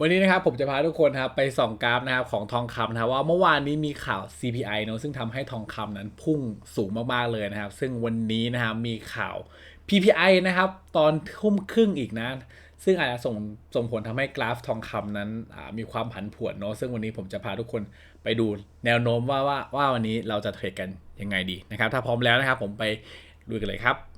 วันนี้นะครับผมจะพาทุกคนนะครับไปส่องกราฟนะครับของทองคำนะครับว่าเมื่อวานนี้มีข่าว CPI เนอะซึ่งทำให้ทองคำนั้นพุ่งสูงมากๆเลยนะครับ ซึ่งวันนี้นะครับมีข่าว PPI นะครับตอนทุ่มครึ่งอีกนะ ซึ่งอาจจะส่งส่งผลทำให้กราฟทองคำนั้นมีความผันผวนเนอะซึ่งวันนี้ผมจะพาทุกคนไปดูแนวโน้มว่าว่าว่าวันนี้เราจะเทรดกันยังไงดีนะครับ ถ้าพร้อมแล้วนะครับผมไปดูกันเลยครับ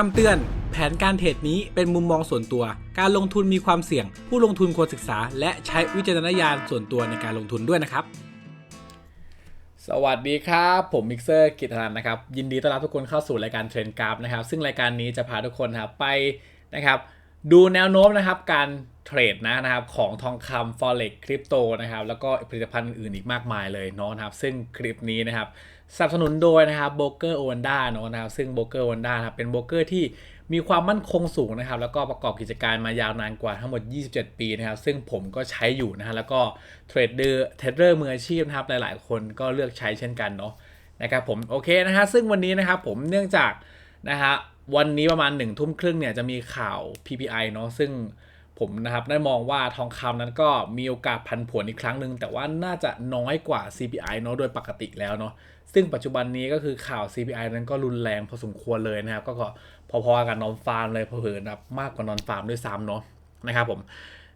คำเตือน แผนการเทรดนี้เป็นมุมมองส่วนตัว การลงทุนมีความเสี่ยง ผู้ลงทุนควรศึกษา และใช้วิจารณญาณส่วนตัวในการลงทุนด้วยนะครับ สวัสดีครับ ผมมิกเซอร์กิตนันนะครับ ยินดีต้อนรับทุกคนเข้าสู่รายการเทรนกราฟนะครับ ซึ่งรายการนี้จะพาทุกคนครับไปนะครับดูแนวโน้มนะครับการเทรดนะนะครับของทองคำ forex คริปโตนะครับแล้วก็ผลิตภัณฑ์อื่นอีกมากมายเลยเนาะครับ ซึ่งคลิปนี้นะครับ สนับสนุนโดยนะครับโบเกอร์โอวันด้าเนาะนะครับซึ่งโบเกอร์โอวันด้าครับเป็นโบเกอร์ที่มีความมั่นคงสูงนะครับ แล้วก็ประกอบกิจการมายาวนานกว่าทั้งหมด 27 ปีนะครับ ซึ่งผมก็ใช้อยู่นะฮะแล้วก็เทรดเดอร์เทรดเดอร์มืออาชีพนะครับหลายๆ คนก็เลือกใช้เช่นกันเนาะนะครับผมโอเคนะฮะซึ่งวันนี้นะครับผมเนื่องจากนะฮะวันนี้ประมาณ1นึ่ทุ่มครึ่งเนี่ยจะมีข่าว PPI เนาะซึ่ง ผมนะครับได้มองว่าทองคำนั้นก็มีโอกาสพันผวนอีกครั้งหนึ่งแต่ว่าน่าจะน้อยกว่า CPI เนาะโดยปกติแล้วเนาะซึ่งปัจจุบันนี้ก็คือข่าว CPI นั้นก็รุนแรงพอสมควรเลยนะครับ ก็พอๆกับนอนฟาร์มเลยเผลอนับมากกว่านอนฟาร์มด้วยซ้ำเนาะนะครับผม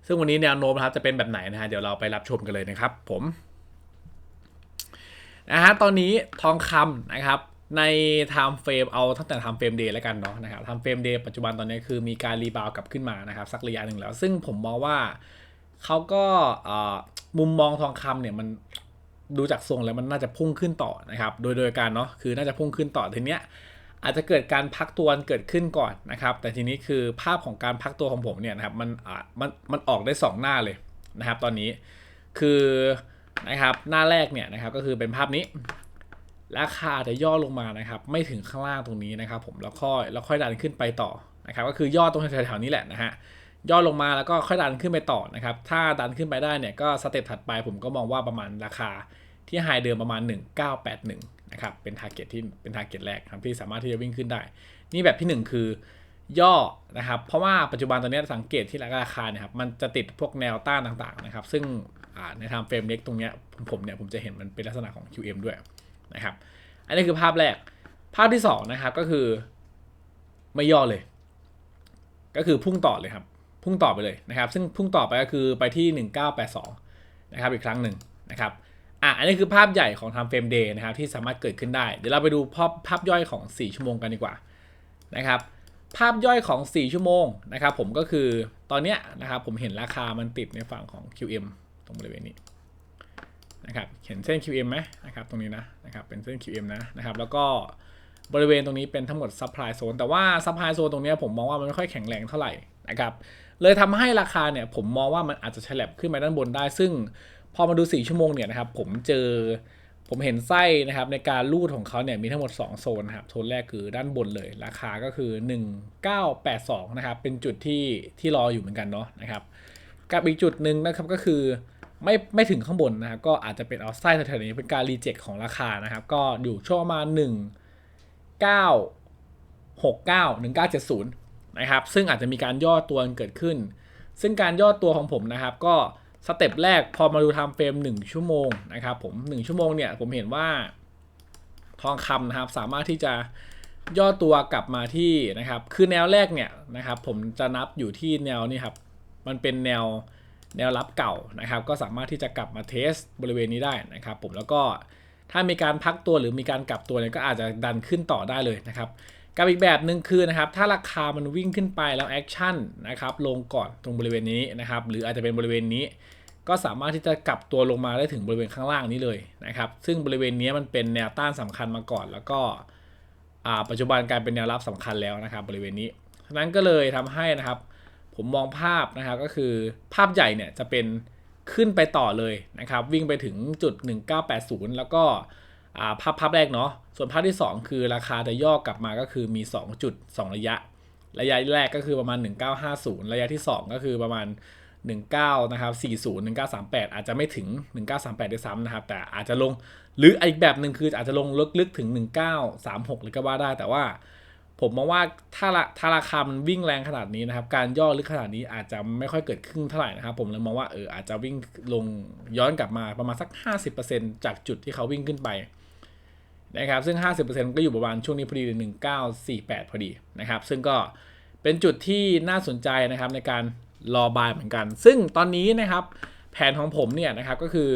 ซึ่งวันนี้แนวโน้มนะครับจะเป็นแบบไหนนะฮะเดี๋ยวเราไปรับชมกันเลยนะครับ ผมนะฮะตอนนี้ทองคำนะครับ ใน time frame เอาตั้งแต่ time frame day แล้วกันเนาะนะครับ time frame day ปัจจุบันตอนนี้คือมีการรีบาวกลับขึ้นมานะครับ สักระยะหนึ่งแล้ว ซึ่งผมมองว่าเขาก็มุมมองทองคำเนี่ยมันดูจากทรงแล้วมันน่าจะพุ่งขึ้นต่อนะครับ โดยโดยการเนาะคือน่าจะพุ่งขึ้นต่อทีเนี้ยอาจจะเกิดการพักตัวเกิดขึ้นก่อนนะครับ แต่ทีนี้คือภาพของการพักตัวของผมเนี่ยนะครับมันอ่ามันมันออกได้สองหน้าเลยนะครับ ตอนนี้คือนะครับหน้าแรกเนี่ยนะครับก็คือเป็นภาพนี้ ราคาจะย่อลงมานะครับไม่ถึงข้างล่างตรงนี้นะครับ ผมแล้วค่อยแล้วค่อยดันขึ้นไปต่อนะครับก็คือย่อตรงแถวๆนี้แหละนะฮะย่อลงมาแล้วก็ค่อยดันขึ้นไปต่อนะครับถ้าดันขึ้นไปได้เนี่ยก็สเต็ปถัดไปผมก็มองว่าประมาณราคาที่ไฮเดิมประมาณ 1981นะครับเป็นทาร์เก็ตที่เป็นทาร์เก็ตแรกครับที่สามารถที่จะวิ่งขึ้นได้ นี่แบบที่ 1 คือย่อนะครับ เพราะว่าปัจจุบันตอนนี้สังเกตที่ราคาเนี่ยครับมันจะติดพวกแนวต้านต่างๆนะครับ ซึ่งในทางเฟรมเล็กตรงเนี้ยผมเนี่ยผมจะเห็นมันเป็นลักษณะของ QM ด้วย นะครับ อันนี้คือภาพแรก ภาพที่สองนะครับก็คือไม่ย่อเลย ก็คือพุ่งต่อเลยครับ พุ่งต่อไปเลยนะครับ ซึ่งพุ่งต่อไปก็คือไปที่ 1982 นะครับ อีกครั้งหนึ่งนะครับอะอันนี้คือภาพใหญ่ของ time frame day นะครับที่สามารถเกิดขึ้นได้ เดี๋ยวเราไปดูภาพภาพย่อยของ 4 ชั่วโมงกันดีกว่านะครับ ภาพย่อยของ 4 ชั่วโมงนะครับ ผมก็คือตอนเนี้ยนะครับผมเห็นราคามันติดในฝั่งของ QM ตรงบริเวณนี้ นะครับเห็นเส้น QM ไหมนะครับตรงนี้นะนะครับเป็นเส้น QM นะนะครับแล้วก็บริเวณตรงนี้เป็นทั้งหมด supply zone แต่ว่า supply zone ตรงนี้ผมมองว่ามันไม่ค่อยแข็งแรงเท่าไหร่นะครับเลยทำให้ราคาเนี่ยผมมองว่ามันอาจจะฉลับขึ้นไปด้านบนได้ ซึ่งพอมาดู 4 ชั่วโมงเนี่ยนะครับผมเจอผมเห็นไส้นะครับในการรูดของเขาเนี่ยมีทั้งหมด 2 โซนนะครับโซนแรกคือด้านบนเลย ราคาก็คือ 1982 นะครับเป็นจุดที่ที่รออยู่เหมือนกันเนาะนะครับกับอีกจุดหนึ่งนะครับก็คือ ไม่ไม่ถึงข้างบนนะครับก็อาจจะเป็นเอาไส้แถวๆนี้เป็นการรีเจ็คของราคานะครับ ก็อยู่ช่วงประมาณ1 9 6 9 1 9 7 0นะครับซึ่งอาจจะมีการย่อตัวเกิดขึ้น ซึ่งการย่อตัวของผมนะครับ ก็สเต็ปแรกพอมาดูทม์เฟรม1 ชั่วโมงนะครับผม1ชั่วโมงเนี่ยผมเห็นว่าทองคำนะครับสามารถที่จะย่อตัวกลับมาที่นะครับ คือแนวแรกเนี่ยนะครับ ผมจะนับอยู่ที่แนวนี่ครับ มันเป็นแนว แนวรับเก่านะครับ ก็สามารถที่จะกลับมาเทสบริเวณนี้ได้นะครับ ผมแล้วก็ถ้ามีการพักตัวหรือมีการกลับตัวเนี่ยก็อาจจะดันขึ้นต่อได้เลยนะครับกับอีกแบบหนึ่งคือนะครับถ้าราคามันวิ่งขึ้นไปแล้วแอคชั่นนะครับลงก่อนตรงบริเวณนี้นะครับหรืออาจจะเป็นบริเวณนี้ ก็สามารถที่จะกลับตัวลงมาได้ถึงบริเวณข้างล่างนี้เลยนะครับซึ่งบริเวณนี้มันเป็นแนวต้านสำคัญมาก่อน แล้วก็ปัจจุบันกลายเป็นแนวรับสำคัญแล้วนะครับบริเวณนี้ฉะนั้นก็เลยทำให้นะครับ ผมมองภาพนะครับก็คือภาพใหญ่เนี่ยจะเป็นขึ้นไปต่อเลยนะครับ วิ่งไปถึงจุด 1980 แล้วก็ภาพภาพแรกเนาะส่วนภาพที่ 2 คือราคาจะย่อกลับมาก็คือมี 2 จุด 2 ระยะ ระยะแรกก็คือประมาณ 1950 ระยะที่ 2 ก็คือประมาณ 19นะครับ40 1938 อาจจะไม่ถึง 1938ด้วยซ้ำนะครับ แต่อาจจะลงหรืออีกแบบหนึ่งคืออาจจะลงลึกๆถึง 1936เลยก็ว่าได้แต่ว่า ผมมองว่าถ้าละถ้าราคามันวิ่งแรงขนาดนี้นะครับ การย่อลึกขนาดนี้อาจจะไม่ค่อยเกิดขึ้นเท่าไหร่นะครับ ผมเลยมองว่าเอออาจจะวิ่งลงย้อนกลับมาประมาณสัก 50%จากจุดที่เขาวิ่งขึ้นไปนะครับ ซึ่ง 50%ก็อยู่ประมาณช่วงนี้พอดี1948 พอดีนะครับ ซึ่งก็เป็นจุดที่น่าสนใจนะครับในการรอบายเหมือนกัน ซึ่งตอนนี้นะครับ แผนของผมเนี่ยนะครับก็คือ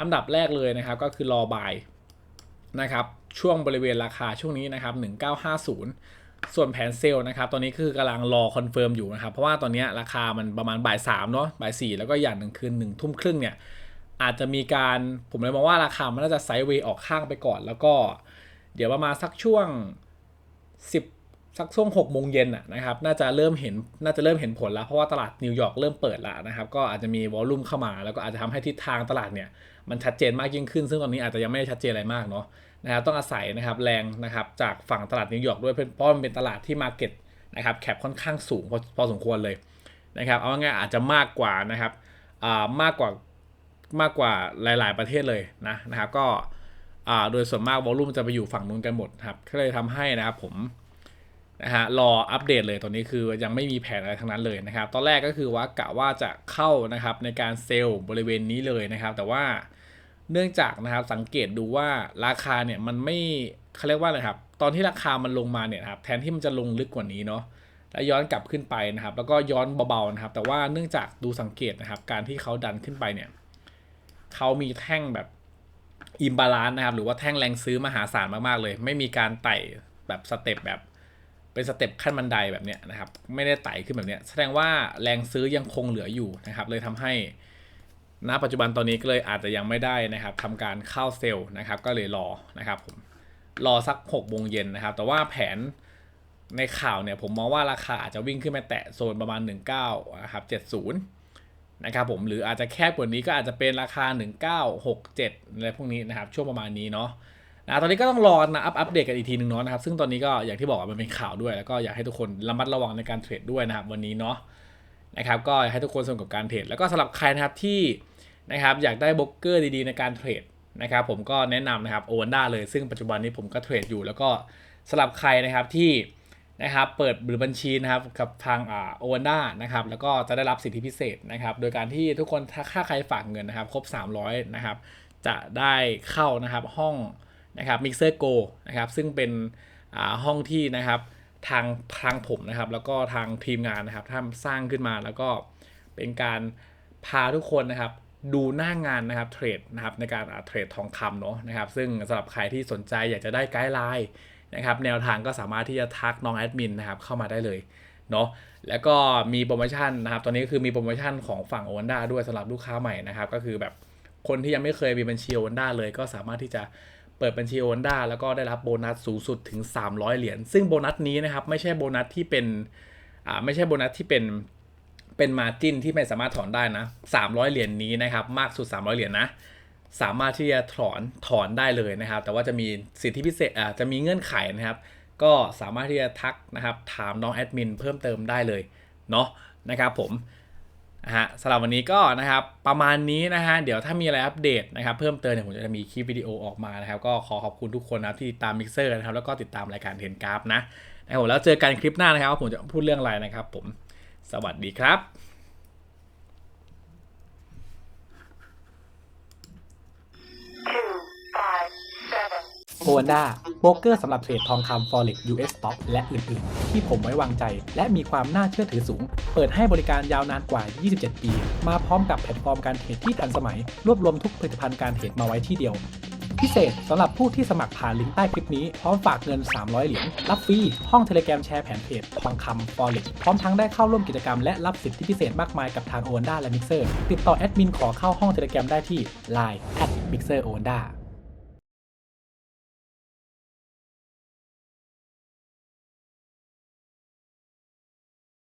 อันดับแรกเลยนะครับ ก็คือรอบายนะครับ ช่วงบริเวณราคาช่วงนี้นะครับ1950 ส่วนแผนเซลล์นะครับตอนนี้คือกำลังรอคอนเฟิร์มอยู่นะครับเพราะว่าตอนนี้ราคามันประมาณบ่ายสามเนาะบ่ายสี่แล้วก็อย่างหนึ่งคือหนึ่งทุ่มครึ่งเนี่ยอาจจะมีการผมเลยมองว่าราคามันน่าจะไซด์เวย์ออกข้างไปก่อน แล้วก็เดี๋ยวประมาณสักช่วง 10 สักช่วง6โมงเย็นนะครับน่าจะเริ่มเห็นน่าจะเริ่มเห็นผลแล้ว เพราะว่าตลาดนิวยอร์กเริ่มเปิดแล้วนะครับ ก็อาจจะมีวอลลุ่มเข้ามา แล้วก็อาจจะทำให้ทิศทางตลาดเนี่ย มันชัดเจนมากยิ่งขึ้น ซึ่งตอนนี้อาจจะยังไม่ได้ชัดเจนอะไรมากเนาะนะครับต้องอาศัยนะครับแรงนะครับจากฝั่งตลาดนิวยอร์กด้วยเพราะมันเป็นตลาดที่มาเก็ตนะครับแคปค่อนข้างสูงพอพอสมควรเลยนะครับเอาง่ายอาจจะมากกว่านะครับอ่ามากกว่ามากกว่าหลาย ๆ ประเทศเลยนะนะครับก็อ่าโดยส่วนมากวอลลุ่มจะไปอยู่ฝั่งนู้นกันหมดครับก็เลยทำให้นะครับผม นะฮะรออัปเดตเลยตอนนี้คือยังไม่มีแผนอะไรทั้งนั้นเลยนะครับ ตอนแรกก็คือว่ากะว่าจะเข้านะครับในการเซลล์บริเวณนี้เลยนะครับ แต่ว่าเนื่องจากนะครับสังเกตดูว่าราคาเนี่ยมันไม่เขาเรียกว่าอะไรครับ ตอนที่ราคามันลงมาเนี่ยครับแทนที่มันจะลงลึกกว่านี้เนาะแล้วย้อนกลับขึ้นไปนะครับ แล้วก็ย้อนเบาๆนะครับ แต่ว่าเนื่องจากดูสังเกตนะครับ การที่เขาดันขึ้นไปเนี่ยเขามีแท่งแบบอิมบาลานซ์นะครับ หรือว่าแท่งแรงซื้อมหาศาลมากๆเลย ไม่มีการไต่แบบสเต็ปแบบ เป็นสเต็ปขั้นบันไดแบบเนี้ยนะครับ ไม่ได้ไต่ขึ้นแบบเนี้ย แสดงว่าแรงซื้อยังคงเหลืออยู่นะครับ เลยทำให้ณปัจจุบันตอนนี้ก็เลยอาจจะยังไม่ได้นะครับทำการเข้าเซลล์นะครับ ก็เลยรอนะครับผมรอสัก6โมงเย็นนะครับ แต่ว่าแผนในข่าวเนี่ยผมมองว่าราคาอาจจะวิ่งขึ้นไปแตะโซนประมาณ 19นะครับ70 นะครับผมหรืออาจจะแคบกว่านี้ก็อาจจะเป็นราคา 1967อะไรพวกนี้นะครับ ช่วงประมาณนี้เนาะ นะตอนนี้ก็ต้องรอนะอัปอัปเดตกันอีกทีหนึ่งเนาะนะครับซึ่งตอนนี้ก็อย่างที่บอกมันเป็นข่าวด้วย แล้วก็อยากให้ทุกคนระมัดระวังในการเทรดด้วยนะครับวันนี้เนาะนะครับก็อยากให้ทุกคนสนกับการเทรดแล้วก็สำหรับใครนะครับที่นะครับอยากได้บล็อกเกอร์ดีๆในการเทรดนะครับผมก็แนะนำนะครับโอวันด้าเลย ซึ่งปัจจุบันนี้ผมก็เทรดอยู่ แล้วก็สำหรับใครนะครับที่นะครับเปิดหรือบัญชีนะครับกับทางอ่าโอวันด้านะครับแล้วก็จะได้รับสิทธิพิเศษนะครับโดยการที่ทุกคนถ้าค่าใครฝากเงินนะครับครบ 300นะครับจะได้เข้านะครับห้อง นะครับ Mixer Go นะครับซึ่งเป็นห้องที่นะครับทางทางผมนะครับ แล้วก็ทางทีมงานนะครับทำสร้างขึ้นมาแล้วก็เป็นการพาทุกคนนะครับดูหน้างานนะครับเทรดนะครับในการเทรดทองคำเนาะนะครับ ซึ่งสำหรับใครที่สนใจอยากจะได้ไกด์ไลน์นะครับแนวทางก็สามารถที่จะทักน้องแอดมินนะครับเข้ามาได้เลยเนาะแล้วก็มีโปรโมชั่นนะครับ ตอนนี้ก็คือมีโปรโมชั่นของฝั่งโอวันด้าด้วยสำหรับลูกค้าใหม่นะครับ ก็คือแบบคนที่ยังไม่เคยมีบัญชีโอวันด้าเลยก็สามารถที่จะ เปิดบัญชีโอนด้าแล้วก็ได้รับโบนัสสูงสุดถึง 300 เหรียญซึ่งโบนัสนี้นะครับไม่ใช่โบนัสที่เป็นอ่าไม่ใช่โบนัสที่เป็นเป็นมาจินที่ไม่สามารถถอนได้นะ 300 เหรียญนี้นะครับมากสุด 300 เหรียญนะสามารถที่จะถอนถอนได้เลยนะครับ แต่ว่าจะมีสิทธิพิเศษอ่าจะมีเงื่อนไขนะครับ ก็สามารถที่จะทักนะครับถามน้องแอดมินเพิ่มเติมได้เลยเนาะนะครับผม นะฮะสำหรับวันนี้ก็นะครับประมาณนี้นะฮะเดี๋ยวถ้ามีอะไรอัปเดตนะครับเพิ่มเติมเนี่ยผมจะมีคลิปวิดีโอออกมานะครับก็ขอขอบคุณทุกคนนะครับที่ติดตามมิกเซอร์นะครับแล้วก็ติดตามรายการเทนกราฟนะนะครับผมแล้วเจอกันคลิปหน้านะครับว่าผมจะพูดเรื่องอะไรนะครับผมสวัสดีครับ โอวันด้าโบรกเกอร์สำหรับเทรดทองคำ Forex US Stock และอื่นๆ ที่ผมไว้วางใจ และมีความน่าเชื่อถือสูง เปิดให้บริการยาวนานกว่า 27 ปี มาพร้อมกับแพลตฟอร์มการเทรดที่ทันสมัย รวบรวมทุกผลิตภัณฑ์การเทรดมาไว้ที่เดียว พิเศษสำหรับผู้ที่สมัครผ่านลิงก์ใต้คลิปนี้ พร้อมฝากเงิน 300 เหรียญรับฟรีห้องเทเลแกรมแชร์แผนเทรดทองคำ Forex พร้อมทั้งได้เข้าร่วมกิจกรรมและรับสิทธิพิเศษมากมายกับทางโอวันด้าและมิกเซอร์ติดต่อแอดมินขอเข้าห้องเทเลแกรมได้ที่ Line at mixer o w a n d a